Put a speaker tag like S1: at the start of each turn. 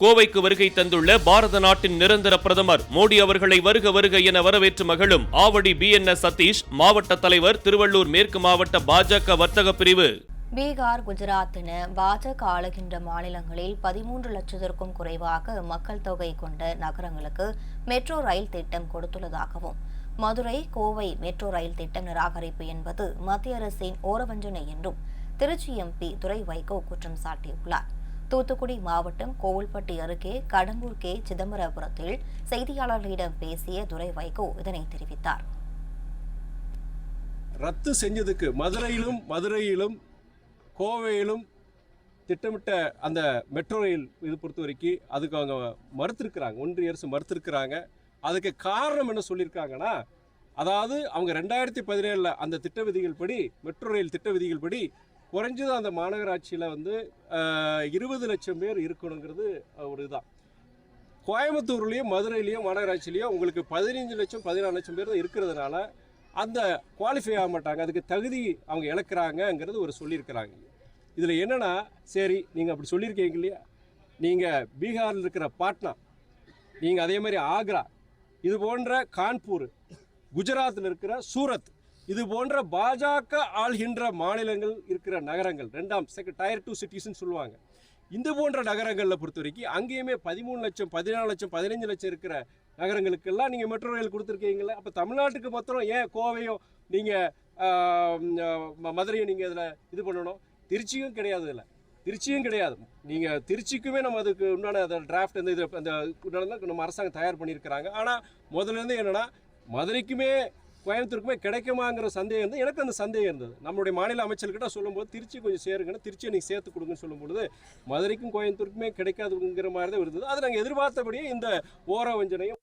S1: கோவைக்கு வருகை தந்துள்ள பாரத நாட்டின் நிரந்தர பிரதமர் மோடி அவர்களை வருக வருக என வரவேற்று மகளும் Avadi P N S Satish மாவட்ட தலைவர் திருவள்ளூர் மேற்கு மாவட்ட பாஜக வர்த்தக பிரிவு.
S2: பீகார் குஜராத் என பாஜக ஆளுகின்ற மாநிலங்களில் பதிமூன்று லட்சத்திற்கும் குறைவாக மக்கள் தொகை கொண்ட நகரங்களுக்கு மெட்ரோ ரயில் திட்டம் கொடுத்துள்ளதாகவும் மதுரை கோவை மெட்ரோ ரயில் திட்டம் நிராகரிப்பு என்பது மத்திய அரசின் ஓரவஞ்சனை என்றும் திருச்சி எம்பி துரை வைகோ குற்றம் சாட்டியுள்ளார். தூத்துக்குடி மாவட்டம் கோவில்பட்டி அருகே கடம்பூர் கே. சிதம்பரபுரத்தில் செய்தியாளர்களிடம் பேசிய துரை வைகோ இதனை தெரிவித்தார்.
S3: ரத்து செஞ்சதுக்கு மதுரையிலும் மதுரையிலும் கோவையிலும் திட்டமிட்ட அந்த மெட்ரோ ரயில் இது பொறுத்த வரைக்கும் அதுக்கு அவங்க மறுத்திருக்கிறாங்க. ஒன்றிய அரசு மறுத்திருக்கிறாங்க. அதுக்கு காரணம் என்ன சொல்லியிருக்காங்கன்னா அதாவது அவங்க ரெண்டாயிரத்தி பதினேழில் அந்த திட்ட விதிகள் படி மெட்ரோ ரயில் திட்ட விதிகள் படி குறைஞ்சது அந்த மாநகராட்சியில் வந்து இருபது லட்சம் பேர் இருக்கணுங்கிறது ஒரு இதுதான் கோயம்புத்தூர்லேயும் மதுரையிலையும் மாநகராட்சியிலையும் உங்களுக்கு பதினஞ்சு லட்சம் பதினாலு லட்சம் பேர் தான் இருக்கிறதுனால அந்த குவாலிஃபை ஆக மாட்டாங்க. அதுக்கு தகுதி அவங்க இழக்கிறாங்கங்கிறது ஒரு சொல்லியிருக்கிறாங்க. இதில் என்னன்னா சரி நீங்கள் அப்படி சொல்லியிருக்கீங்க இல்லையா? நீங்கள் பீகாரில் இருக்கிற பாட்னா நீங்கள் அதே மாதிரி ஆக்ரா இது போன்ற கான்பூர் குஜராத்தில் இருக்கிற சூரத் இது போன்ற பாஜக ஆள்கின்ற மாநிலங்கள் இருக்கிற நகரங்கள் ரெண்டாம் செகண்ட் டயர் டூ சிட்டிஸ்ன்னு சொல்லுவாங்க. இந்த போன்ற நகரங்களில் பொறுத்த வரைக்கும் அங்கேயுமே பதிமூணு லட்சம் பதினாலு லட்சம் பதினஞ்சு லட்சம் இருக்கிற நகரங்களுக்கெல்லாம் நீங்கள் மெட்ரோ ரயில் கொடுத்துருக்கீங்களே அப்போ தமிழ்நாட்டுக்கு மாத்திரம் ஏன் கோவையும் நீங்கள் மதுரையும் நீங்கள் இதில் இது பண்ணணும்? திருச்சியும் கிடையாது இதில். திருச்சியும் கிடையாது. நீங்கள் திருச்சிக்குமே நம்ம அதுக்கு உண்டான அந்த டிராஃப்ட் அந்த இது அந்த உண்டான நம்ம அரசாங்கம் தயார் பண்ணியிருக்கிறாங்க. ஆனால் முதல்ல இருந்து என்னென்னா மதுரைக்குமே கோயம்புத்தூருக்குமே கிடைக்குமாங்கிற சந்தேகம் இருந்தது. எனக்கு அந்த சந்தேகம் இருந்தது. நம்மளுடைய மாநில அமைச்சர்கிட்ட சொல்லும்போது திருச்சி கொஞ்சம் சேருங்கன்னு திருச்சியை நீங்கள் சேர்த்து கொடுங்கன்னு சொல்லும்பொழுது மதுரைக்கும் கோயம்புத்தூருக்குமே கிடைக்காதுங்கிற மாதிரி தான் இருந்தது. அது நாங்கள் எதிர்பார்த்தபடியே இந்த ஓர வஞ்சனையும்